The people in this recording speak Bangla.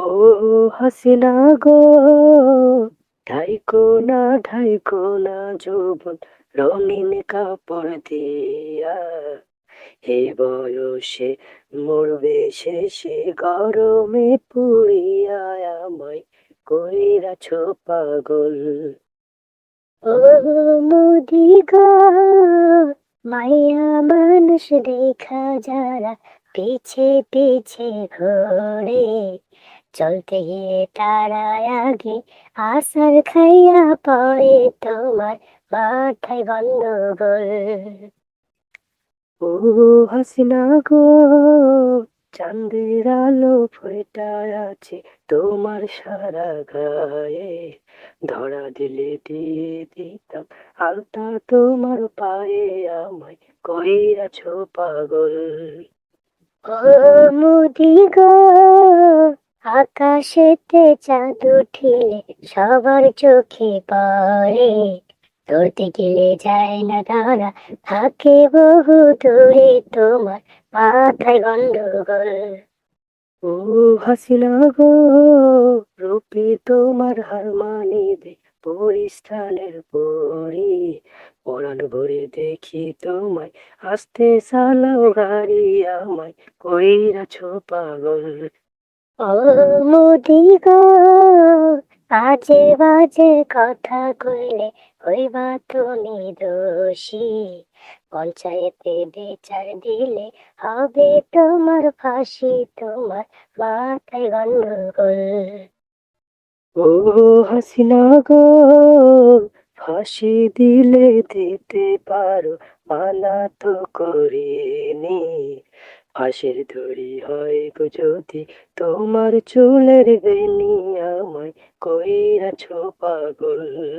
ও হাসিনা গো, ঢাইকো না ঢাইকো না যৌবন, রঙিন কাপড় দিয়া। হে বয়সে মরবে শেষে গরমে পুড়িয়া আমায় কইরাছ পাগল। ও মোদি গো, মাইয়া মানুষ দেখা যারা, পিছে পিছে ঘোরে। চলতে গিয়ে তারা আগে আসার খাইয়া পড়ে তোমার মাথায় গন্ডগোল। ও হাসিনা গো, চাঁদের আলো ফোটায় আছে তোমার সারা গায়ে। ধরা দিলে দিয়ে দিতাম, আলতা তোমার পায়ে আমায় কইরাছ পাগল। ও মোদি গো আকাশেতে চাঁদ উঠিলে সবার চোখে পড়ে। ধরতে গেলে যায় না তারা, থাকে বহু দূরে তোমার মাথায় গন্ডগোল। ও হাসিনা গো, রূপে তোমার হার মানিবে পরিস্থানের পরি। পরাণ ভরে দেখি তোমায়, আস্তে চালাও গাড়ি আমায় কইরাছ পাগল। বাজে বাজে কথা কইলে হইবা তুমি দোষী। পঞ্চায়েতে বিচার দিলে হবে তোমার ফাঁসি, তোমার মাথায় গন্ডগোল। ও হাসিনা গো, ফাঁসি দিলে দিতে পারো, মানা তো করিনি। ফাঁসির দড়ি হয় যদি তোমার চুলের বেনি আমায় কইরা ছোপা পাগল।